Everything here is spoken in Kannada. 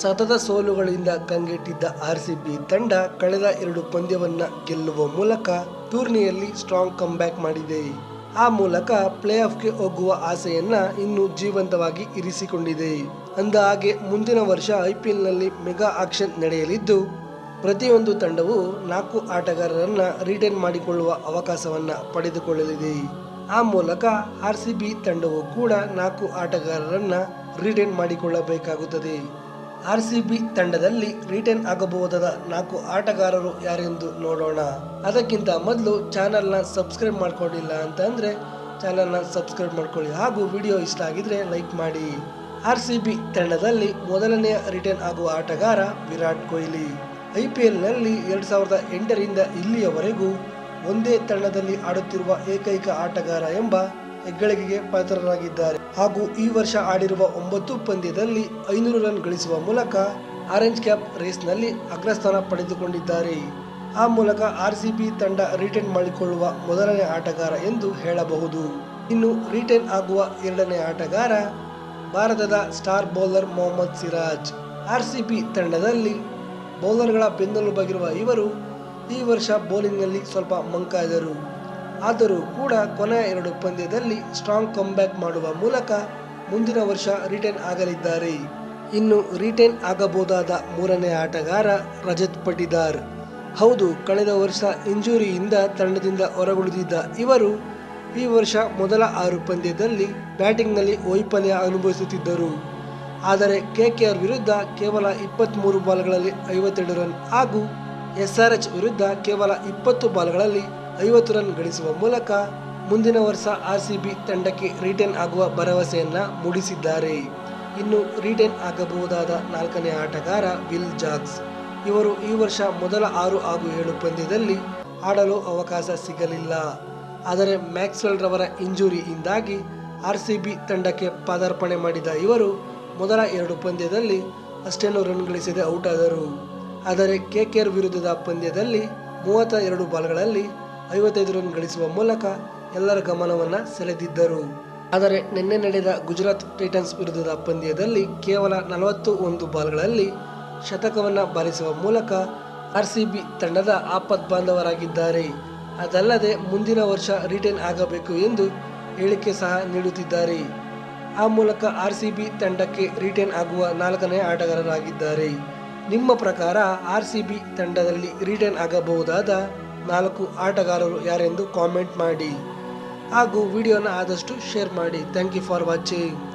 ಸತತ ಸೋಲುಗಳಿಂದ ಕಂಗೆಟ್ಟಿದ್ದ ಬಿ ತಂಡ ಕಳೆದ ಎರಡು ಪಂದ್ಯವನ್ನ ಗೆಲ್ಲುವ ಮೂಲಕ ಟೂರ್ನಿಯಲ್ಲಿ ಸ್ಟ್ರಾಂಗ್ ಕಂಬ್ಯಾಕ್ ಮಾಡಿದೆ. ಆ ಮೂಲಕ ಪ್ಲೇ ಆಫ್ಗೆ ಹೋಗುವ ಆಸೆಯನ್ನ ಇನ್ನು ಜೀವಂತವಾಗಿ ಇರಿಸಿಕೊಂಡಿದೆ. ಅಂದ ಹಾಗೆ ಮುಂದಿನ ವರ್ಷ ಐಪಿಎಲ್ನಲ್ಲಿ ಮೆಗಾ ಆಕ್ಷನ್ ನಡೆಯಲಿದ್ದು, ಪ್ರತಿಯೊಂದು ತಂಡವು ನಾಲ್ಕು ಆಟಗಾರರನ್ನ ರಿಟೈನ್ ಮಾಡಿಕೊಳ್ಳುವ ಅವಕಾಶವನ್ನ ಪಡೆದುಕೊಳ್ಳಲಿದೆ. ಆ ಮೂಲಕ ಆರ್ ಸಿ ಬಿ ತಂಡವು ಕೂಡ ನಾಲ್ಕು ಆಟಗಾರರನ್ನ ರಿಟೈನ್ ಮಾಡಿಕೊಳ್ಳಬೇಕಾಗುತ್ತದೆ. ಆರ್ ಸಿ ಬಿ ತಂಡದಲ್ಲಿ ರಿಟೈನ್ ಆಗಬಹುದಾದ ನಾಲ್ಕು ಆಟಗಾರರು ಯಾರೆಂದು ನೋಡೋಣ. ಅದಕ್ಕಿಂತ ಮೊದಲು ಚಾನಲ್ನ ಸಬ್ಸ್ಕ್ರೈಬ್ ಮಾಡ್ಕೊಂಡಿಲ್ಲ ಅಂತ ಅಂದ್ರೆ ಚಾನಲ್ನ ಸಬ್ಸ್ಕ್ರೈಬ್ ಮಾಡ್ಕೊಳ್ಳಿ ಹಾಗೂ ವಿಡಿಯೋ ಇಷ್ಟ ಆಗಿದ್ರೆ ಲೈಕ್ ಮಾಡಿ. ಆರ್ ಸಿ ಬಿ ತಂಡದಲ್ಲಿ ಮೊದಲನೆಯ ರಿಟರ್ನ್ ಆಗುವ ಆಟಗಾರ ವಿರಾಟ್ ಕೊಹ್ಲಿ. ಐ ಪಿ ಎಲ್ನಲ್ಲಿ ಎರಡು ಸಾವಿರದ ಎಂಟರಿಂದ ಇಲ್ಲಿಯವರೆಗೂ ಒಂದೇ ತಂಡದಲ್ಲಿ ಆಡುತ್ತಿರುವ ಏಕೈಕ ಆಟಗಾರ ಎಂಬ ಹೆಗ್ಗಳಿಕೆಗೆ ಪಾತ್ರರಾಗಿದ್ದಾರೆ. ಹಾಗೂ ಈ ವರ್ಷ ಆಡಿರುವ ಒಂಬತ್ತು ಪಂದ್ಯದಲ್ಲಿ ಐನೂರು ರನ್ ಗಳಿಸುವ ಮೂಲಕ ಆರೆಂಜ್ ಕ್ಯಾಪ್ ರೇಸ್ನಲ್ಲಿ ಅಗ್ರಸ್ಥಾನ ಪಡೆದುಕೊಂಡಿದ್ದಾರೆ. ಆ ಮೂಲಕ ಆರ್ ತಂಡ ರಿಟೈನ್ ಮಾಡಿಕೊಳ್ಳುವ ಮೊದಲನೇ ಆಟಗಾರ ಎಂದು ಹೇಳಬಹುದು. ಇನ್ನು ರಿಟೈನ್ ಆಗುವ ಎರಡನೇ ಆಟಗಾರ ಭಾರತದ star bowler Mohammed Siraj. R ತಂಡದಲ್ಲಿ ಬೌಲರ್ಗಳ ಬೆನ್ನೆಲುಬಾಗಿರುವ ಇವರು ಈ ವರ್ಷ ಬೌಲಿಂಗ್ನಲ್ಲಿ ಸ್ವಲ್ಪ ಮಂಕಾದರು. ಆದರೂ ಕೂಡ ಕೊನೆಯ ಎರಡು ಪಂದ್ಯದಲ್ಲಿ ಸ್ಟ್ರಾಂಗ್ ಕಂಬ್ಯಾಕ್ ಮಾಡುವ ಮೂಲಕ ಮುಂದಿನ ವರ್ಷ ರಿಟೈನ್ ಆಗಲಿದ್ದಾರೆ. ಇನ್ನು ರಿಟೈನ್ ಆಗಬಹುದಾದ ಮೂರನೇ ಆಟಗಾರ ರಜತ್ ಪಟಿದಾರ್ ಹೌದು, ಕಳೆದ ವರ್ಷ ಇಂಜುರಿಯಿಂದ ತಂಡದಿಂದ ಹೊರಗುಳಿದಿದ್ದ ಇವರು ಈ ವರ್ಷ ಮೊದಲ ಆರು ಪಂದ್ಯದಲ್ಲಿ ಬ್ಯಾಟಿಂಗ್ನಲ್ಲಿ ವೈಫಲ್ಯ ಅನುಭವಿಸುತ್ತಿದ್ದರು. ಆದರೆ ಕೆಕೆಆರ್ ವಿರುದ್ಧ ಕೇವಲ ಇಪ್ಪತ್ತ್ಮೂರು ಬಾಲ್ಗಳಲ್ಲಿ ಐವತ್ತೆರಡು ರನ್ ಹಾಗೂ ಎಸ್ಆರ್ಎಚ್ ವಿರುದ್ಧ ಕೇವಲ ಇಪ್ಪತ್ತು ಬಾಲ್ಗಳಲ್ಲಿ ಐವತ್ತು ರನ್ ಗಳಿಸುವ ಮೂಲಕ ಮುಂದಿನ ವರ್ಷ ಆರ್ ಸಿ ಬಿ ತಂಡಕ್ಕೆ ರಿಟರ್ನ್ ಆಗುವ ಭರವಸೆಯನ್ನ ಮೂಡಿಸಿದ್ದಾರೆ. ಇನ್ನು ರಿಟರ್ನ್ ಆಗಬಹುದಾದ ನಾಲ್ಕನೇ ಆಟಗಾರ ವಿಲ್ ಜಾಕ್ಸ್. ಇವರು ಈ ವರ್ಷ ಮೊದಲ ಆರು ಹಾಗೂ ಏಳು ಪಂದ್ಯದಲ್ಲಿ ಆಡಲು ಅವಕಾಶ ಸಿಗಲಿಲ್ಲ. ಆದರೆ ಮ್ಯಾಕ್ಸ್ವೆಲ್ ರವರ ಇಂಜುರಿಯಿಂದಾಗಿ ಆರ್ ಸಿ ಬಿ ತಂಡಕ್ಕೆ ಪಾದಾರ್ಪಣೆ ಮಾಡಿದ ಇವರು ಮೊದಲ ಎರಡು ಪಂದ್ಯದಲ್ಲಿ ಅಷ್ಟೇನು ರನ್ ಗಳಿಸದೆ ಔಟ್ ಆದರು ಆದರೆ ಆರ್ ವಿರುದ್ಧದ ಪಂದ್ಯದಲ್ಲಿ ಮೂವತ್ತ ಎರಡು ಬಾಲ್ಗಳಲ್ಲಿ ಐವತ್ತೈದು ರನ್ ಗಳಿಸುವ ಮೂಲಕ ಎಲ್ಲರ ಗಮನವನ್ನು ಸೆಳೆದಿದ್ದರು. ಆದರೆ ನಿನ್ನೆ ನಡೆದ ಗುಜರಾತ್ ಟೈಟನ್ಸ್ ವಿರುದ್ಧದ ಪಂದ್ಯದಲ್ಲಿ ಕೇವಲ ನಲವತ್ತು ಒಂದು ಬಾಲ್ಗಳಲ್ಲಿ ಶತಕವನ್ನು ಬಾರಿಸುವ ಮೂಲಕ ಆರ್ ಸಿ ಬಿ ತಂಡದ ಆಪತ್ ಬಾಂಧವರಾಗಿದ್ದಾರೆ. ಅದಲ್ಲದೆ ಮುಂದಿನ ವರ್ಷ ರಿಟೈನ್ ಆಗಬೇಕು ಎಂದು ಹೇಳಿಕೆ ಸಹ ನೀಡುತ್ತಿದ್ದಾರೆ. ಆ ಮೂಲಕ ಆರ್ ಸಿ ಬಿ ತಂಡಕ್ಕೆ ರಿಟೈನ್ ಆಗುವ ನಾಲ್ಕನೇ ಆಟಗಾರರಾಗಿದ್ದಾರೆ. ನಿಮ್ಮ ಪ್ರಕಾರ ಆರ್ ಸಿ ಬಿ ತಂಡದಲ್ಲಿ ರಿಟೈನ್ ಆಗಬಹುದಾದ ನಾಲ್ಕು ಆಟಗಾರರು ಯಾರೆಂದು ಕಾಮೆಂಟ್ ಮಾಡಿ ಹಾಗೂ ವಿಡಿಯೋನ ಆದಷ್ಟು ಶೇರ್ ಮಾಡಿ. Thank you for watching